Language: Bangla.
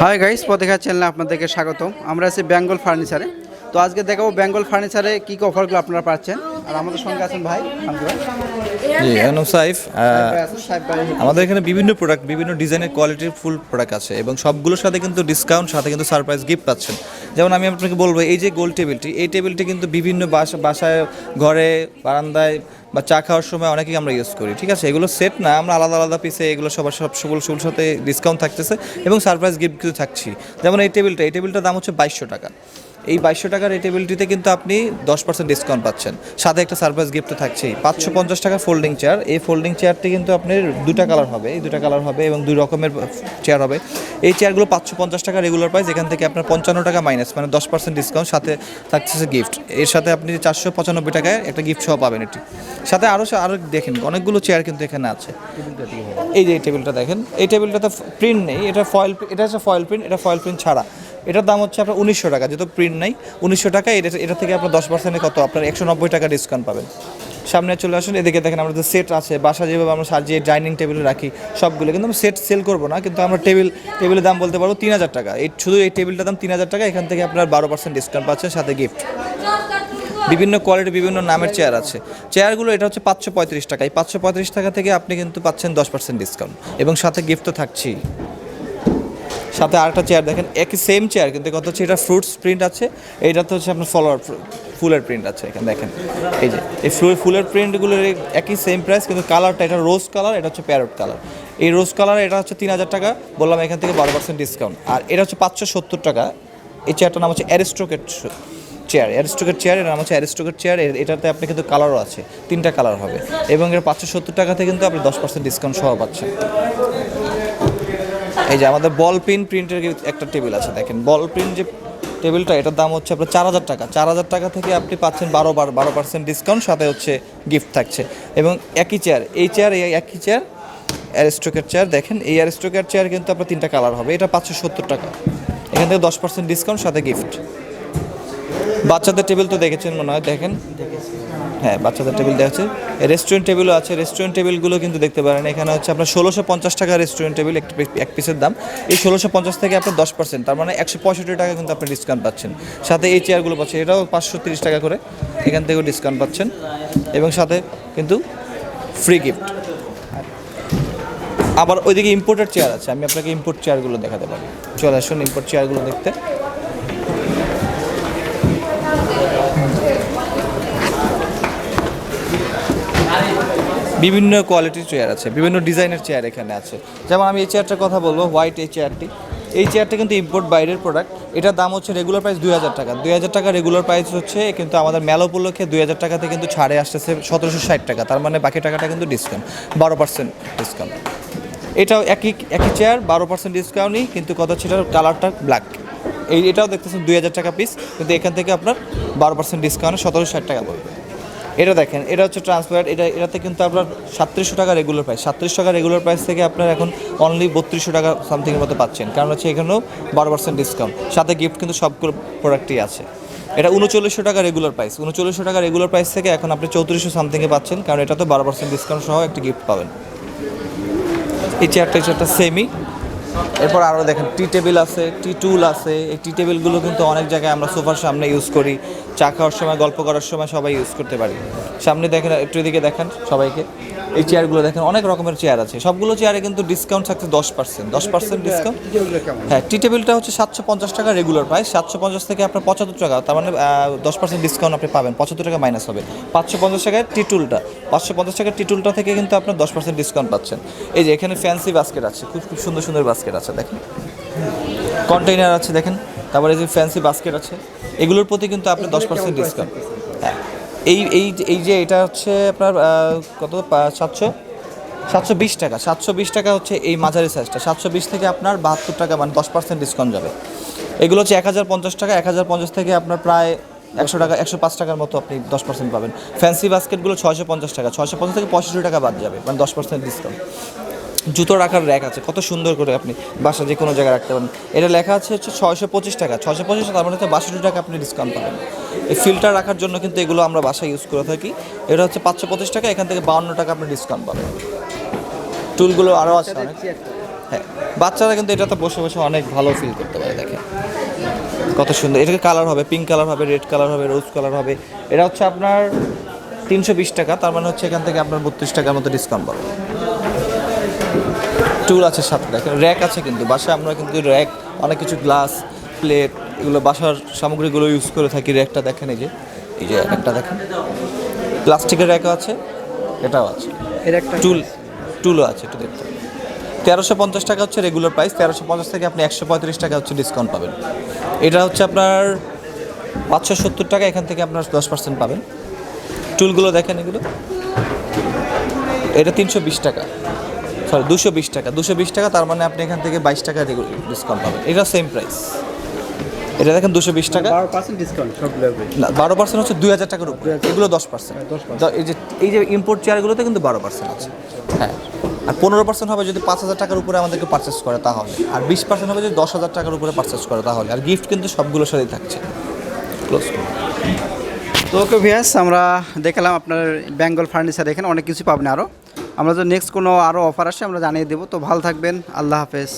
হাই গাইস পথেঘাট চ্যানেলে আপনাদেরকে স্বাগতম। আমরা আছি বেঙ্গল ফার্নিচারে তো আজকে দেখাবো বেঙ্গল ফার্নিচারে কী কী অফারগুলো আপনারা পাচ্ছেন। আর আমাদের সঙ্গে আছেন ভাই জি সাইফ। আমাদের এখানে বিভিন্ন প্রোডাক্ট বিভিন্ন ডিজাইনের কোয়ালিটির ফুল প্রোডাক্ট আছে এবং সবগুলোর সাথে কিন্তু ডিসকাউন্ট সাথে কিন্তু সারপ্রাইজ গিফট পাচ্ছেন। যেমন আমি আপনাকে বলব এই যে গোল টেবিলটি এই টেবিলটি কিন্তু বিভিন্ন বাসা বাসায় ঘরে বারান্দায় বা চা খাওয়ার সময় অনেকেই আমরা ইউজ করি ঠিক আছে? এগুলো সেট না আমরা আলাদা আলাদা পিসে এগুলো সবার সব সকল সকল সাথে ডিসকাউন্ট থাকতেছে এবং সারপ্রাইজ গিফট কিন্তু থাকছি। যেমন এই টেবিলটা এই টেবিলটার দাম হচ্ছে বাইশশো টাকা। এই বাইশশো টাকার এই টেবিলটিতে কিন্তু আপনি দশ পার্সেন্ট ডিসকাউন্ট পাচ্ছেন। সাথে একটা সারপ্রাইজ গিফট থাকছেই। পাঁচশো পঞ্চাশ টাকা ফোল্ডিং চেয়ার এই ফোল্ডিং চেয়ারটি কিন্তু আপনার দুটা কালার হবে। এই দুটা কালার হবে এবং দুই রকমের চেয়ার হবে। এই চেয়ারগুলো পাঁচশো পঞ্চাশ টাকা রেগুলার প্রাইস এখান থেকে আপনার পঞ্চান্ন টাকা মাইনাস মানে দশ পার্সেন্ট ডিসকাউন্ট সাথে থাকতেছে গিফট এর সাথে আপনি চারশো পঁচানব্বই টাকায় একটা গিফট সহ পাবেন এটি। সাথে আরও আরও দেখেন, অনেকগুলো চেয়ার কিন্তু এখানে আছে। এই যে এই টেবিলটা দেখেন। এই টেবিলটাতে প্রিন্ট নেই। এটা ফয়েল এটা হচ্ছে ফয়েল প্রিন্ট এটা ফয়েল প্রিন্ট ছাড়া। এটার দাম হচ্ছে আপনার উনিশশো টাকা, যেহেতু প্রিন্ট নাই, উনিশশো টাকা, এটা এটা থেকে আপনার দশ পার্সেন্টে কত? আপনার একশো নব্বই টাকা ডিসকাউন্ট পাবেন। সামনে চলে আসুন, এদিকে দেখেন আমাদের সেট আছে, বাসা যেভাবে আমরা সাজিয়ে ডাইনিং টেবিলে রাখি, সবগুলো। কিন্তু আমরা সেট সেল করব না, কিন্তু আমরা টেবিল টেবিলের দাম বলতে পারব তিন হাজার টাকা। এই শুধু এই টেবিলটার দাম তিন হাজার টাকা, এখান থেকে আপনার বারো পার্সেন্ট ডিসকাউন্ট পাচ্ছেন সাথে গিফট বিভিন্ন কোয়ালিটি বিভিন্ন নামের চেয়ার আছে। চেয়ারগুলো এটা হচ্ছে পাঁচশো পঁয়ত্রিশ টাকা। এই পাঁচশো পঁয়ত্রিশ টাকা থেকে আপনি কিন্তু পাচ্ছেন দশ পার্সেন্ট ডিসকাউন্ট এবং সাথে গিফট তো থাকছেই। সাথে আরেকটা চেয়ার দেখেন, একই সেম চেয়ার কিন্তু কত হচ্ছে এটা ফ্রুটস প্রিন্ট আছে, এইটাতে হচ্ছে আপনার ফলোয়ার ফুলের প্রিন্ট আছে এখানে দেখেন। এই যে, এই ফুল ফুলের প্রিন্টগুলোর একই সেম প্রাইস কিন্তু কালারটা এটা রোজ কালার এটা হচ্ছে প্যারট কালার এই রোজ কালার এটা হচ্ছে তিন হাজার টাকা, বললাম এখান থেকে বারো পার্সেন্ট ডিসকাউন্ট আর এটা হচ্ছে পাঁচশো সত্তর টাকা, এই চেয়ারটার নাম হচ্ছে অ্যারিস্টোকেট চেয়ার অ্যারিস্টোকেট চেয়ারের নাম হচ্ছে অ্যারিস্টোকেট চেয়ার এটাতে আপনি কিন্তু কালারও আছে, তিনটা কালার হবে। এবং এর পাঁচশো সত্তর টাকাতে কিন্তু আপনি দশ পার্সেন্ট ডিসকাউন্ট সহ পাচ্ছেন। এই যে আমাদের বল পিন প্রিন্টের একটা টেবিল আছে, দেখেন। বল প্রিন্ট যে টেবিলটা এটার দাম হচ্ছে আপনার চার হাজার টাকা। চার হাজার টাকা থেকে আপনি পাচ্ছেন বারো বার, বারো পার্সেন্ট ডিসকাউন্ট সাথে হচ্ছে গিফট থাকছে। এবং একই চেয়ার এই চেয়ার এই একই চেয়ার অ্যারিস্টোকের চেয়ার দেখেন, এই অ্যারিস্টোকের চেয়ার কিন্তু আপনার তিনটা কালার হবে। এটা পাঁচশো সত্তর টাকা। এখান থেকে দশ পার্সেন্ট ডিসকাউন্ট সাথে গিফট বাচ্চাদের টেবিল তো দেখেছেন মনে হয়, দেখেন। হ্যাঁ বাচ্চাদের টেবিল দেখাচ্ছে। রেস্টুরেন্ট টেবিলও আছে, রেস্টুরেন্ট টেবিলগুলো কিন্তু দেখতে পারেন। এখানে হচ্ছে আপনার ষোলোশো পঞ্চাশ টাকা রেস্টুরেন্ট টেবিল, এক পিসের দাম। এই ষোলোশো পঞ্চাশ থেকে আপনার দশ পার্সেন্ট তার মানে একশো পঁয়ষট্টি টাকা কিন্তু আপনি ডিসকাউন্ট পাচ্ছেন। সাথে এই চেয়ারগুলো পাচ্ছেন, এটাও পাঁচশো তিরিশ টাকা করে। এখান থেকেও ডিসকাউন্ট পাচ্ছেন। এবং সাথে কিন্তু ফ্রি গিফট আবার ওইদিকে ইম্পোর্টেড চেয়ার আছে, আমি আপনাকে ইম্পোর্ট চেয়ারগুলো দেখাতে পারি। চলে আসুন ইম্পোর্ট চেয়ারগুলো দেখতে। বিভিন্ন কোয়ালিটির চেয়ার আছে, বিভিন্ন ডিজাইনের চেয়ার এখানে আছে। যেমন আমি এই চেয়ারটার কথা বলব হোয়াইট এই চেয়ারটি এই চেয়ারটা কিন্তু ইম্পোর্ট বাইরের প্রোডাক্ট এটার দাম হচ্ছে রেগুলার প্রাইস দুই হাজার টাকা। দুই হাজার টাকা রেগুলার প্রাইস হচ্ছে কিন্তু আমাদের মেলা উপলক্ষে দুই হাজার টাকাতে কিন্তু ছাড়ে আসতেছে সতেরোশো ষাট টাকা। তার মানে বাকি টাকাটা কিন্তু ডিসকাউন্ট বারো পার্সেন্ট ডিসকাউন্ট এটাও একই একই চেয়ার বারো পার্সেন্ট ডিসকাউন্টই কিন্তু কত ছিল কালারটা ব্ল্যাক এই, এটাও দেখতেছেন দুই হাজার টাকা পিস কিন্তু এখান থেকে আপনার বারো পার্সেন্ট ডিসকাউন্টে সতেরোশো ষাট টাকা পড়বে। এটা দেখেন, এটা হচ্ছে ট্রান্সপারেন্ট এটা, এটাতে কিন্তু আপনার সাতত্রিশশো টাকা রেগুলার প্রাইস সাতত্রিশ টাকা রেগুলার প্রাইস থেকে আপনার এখন অনলি বত্রিশশো টাকা সামথিংয়ের মতো পাচ্ছেন। কারণ হচ্ছে এখানেও বারো পার্সেন্ট ডিসকাউন্ট সাথে গিফট কিন্তু সবগুলো প্রোডাক্টই আছে। এটা উনচল্লিশশো টাকা রেগুলার প্রাইস উনচল্লিশশো টাকা রেগুলার প্রাইস থেকে এখন আপনি চৌত্রিশশো সামথিংয়ে পাচ্ছেন। কারণ এটা তো বারো পার্সেন্ট ডিসকাউন্ট সহ একটা গিফট পাবেন। এই চেয়ারটা এই চেয়ারটা সেমি এরপর আরও দেখেন টি টেবিল আছে টি টুল আছে। এই টি টেবিলগুলো কিন্তু অনেক জায়গায় আমরা সোফার সামনে ইউজ করি। চা খাওয়ার সময়, গল্প করার সময় সবাই ইউজ করতে পারি। সামনে দেখেন, একটু এদিকে দেখেন সবাইকে। এই চেয়ারগুলো দেখেন অনেক রকমের চেয়ার আছে। সবগুলো চেয়ারে কিন্তু ডিসকাউন্ট থাকছে দশ পার্সেন্ট দশ পার্সেন্ট ডিসকাউন্ট হ্যাঁ টি টেবিলটা হচ্ছে সাতশো পঞ্চাশ টাকা রেগুলার প্রাইস সাতশো পঞ্চাশ থেকে আপনার পঁচাত্তর টাকা তার মানে দশ পার্সেন্ট ডিসকাউন্ট আপনি পাবেন। পঁচাত্তর টাকা মাইনাস হবে। পাঁচশো পঞ্চাশ টাকায় টি টুলটা পাঁচশো পঞ্চাশ টাকার টি টুলটা থেকে কিন্তু আপনার দশ পার্সেন্ট ডিসকাউন্ট পাচ্ছেন। এই যে এখানে ফ্যান্সি বাস্কেট আছে। খুব খুব সুন্দর সুন্দর বাস্কেট আছে দেখেন। কন্টেইনার আছে দেখেন। তারপরে এই যে ফ্যান্সি বাস্কেট আছে। এগুলোর প্রতি কিন্তু আপনি দশ পার্সেন্ট ডিসকাউন্ট হ্যাঁ। এই এই এই যে এটা হচ্ছে আপনার কত? সাতশো? সাতশো বিশ টাকা। সাতশো বিশ টাকা হচ্ছে এই মাঝারি সাইজটা সাতশো বিশ থেকে আপনার বাহাত্তর টাকা মানে দশ পার্সেন্ট ডিসকাউন্ট যাবে। এগুলো হচ্ছে এক হাজার পঞ্চাশ টাকা। এক হাজার পঞ্চাশ থেকে আপনার প্রায় একশো টাকা, একশো পাঁচ টাকার মতো আপনি দশ পার্সেন্ট পাবেন। ফ্যান্সি বাস্কেটগুলো ছয়শো পঞ্চাশ টাকা। ছয়শো পঞ্চাশ থেকে পঁয়ষট্টি টাকা বাদ যাবে মানে দশ পার্সেন্ট ডিসকাউন্ট জুতো রাখার র্যাক আছে কত সুন্দর করে আপনি বাসা যে কোনো জায়গায় রাখতে পারেন। এটা লেখা আছে হচ্ছে ছয়শো পঁচিশ টাকা ছয়শো পঁচিশ তার মানে হচ্ছে বাষট্টি টাকা আপনি ডিসকাউন্ট পাবেন। এই ফিল্টার রাখার জন্য কিন্তু এগুলো আমরা বাসায় ইউজ করে থাকি। এটা হচ্ছে পাঁচশো পঁচিশ টাকা এখান থেকে বাউন্ন টাকা আপনি ডিসকাউন্ট পাবেন। টুলগুলো আরও আছে অনেক। হ্যাঁ বাচ্চারা কিন্তু এটাতে বসে বসে অনেক ভালো ফিল করতে পারে দেখেন। কত সুন্দর এটাকে কালার হবে পিঙ্ক কালার হবে রেড কালার হবে রোজ কালার হবে। এটা হচ্ছে আপনার তিনশো বিশ টাকা তার মানে হচ্ছে এখান থেকে আপনার বত্রিশ টাকার মতো ডিসকাউন্ট পাবেন। টুল আছে সাথে দেখেন র্যাক আছে কিন্তু। বাসায় আমরা কিন্তু র্যাক অনেক কিছু গ্লাস প্লেট এগুলো বাসার সামগ্রীগুলো ইউজ করে থাকি। র্যাকটা দেখেন এই যে এই যে একটা দেখেন। প্লাস্টিকের র্যাকও আছে এটাও আছে। এর একটা টুল টুলও আছে একটু দেখতে। তেরোশো পঞ্চাশ টাকা হচ্ছে রেগুলার প্রাইস তেরোশো পঞ্চাশ থেকে আপনি একশো পঁয়ত্রিশ টাকা হচ্ছে ডিসকাউন্ট পাবেন। এটা হচ্ছে আপনার পাঁচশো সত্তর টাকা এখান থেকে আপনার দশ পার্সেন্ট পাবেন। টুলগুলো দেখেন এগুলো। এটা তিনশো বিশ টাকা। সরি দুশো বিশ টাকা। দুশো বিশ টাকা তার মানে আপনি এখান থেকে বাইশ টাকা ডিসকাউন্ট পাবেন। এটা সেম প্রাইস এটা দেখেন দুশো বিশ টাকা। বারো পার্সেন্ট ডিসকাউন্ট না বারো পার্সেন্ট হচ্ছে দুই হাজার টাকার উপরে। এগুলো দশ পার্সেন্ট এই যে এই যে ইম্পোর্ট চেয়ারগুলোতে কিন্তু বারো পার্সেন্ট আছে। হ্যাঁ। আর পনেরো পার্সেন্ট হবে যদি পাঁচ হাজার টাকার উপরে আমাদেরকে পারচেস করে তাহলে। আর বিশ পার্সেন্ট হবে যদি দশ হাজার টাকার উপরে পারচেস করে তাহলে। আর গিফট কিন্তু সবগুলোর সাথেই থাকছে। ক্লোজ তো ওকে ভিয়াস আমরা দেখালাম আপনার বেঙ্গল ফার্নিচার এখানে অনেক কিছু পাবেন আরও আমরা যদি নেক্সট কোনো আরও অফার আসে, আমরা জানিয়ে দেবো। তো ভালো থাকবেন। আল্লাহ হাফেজ।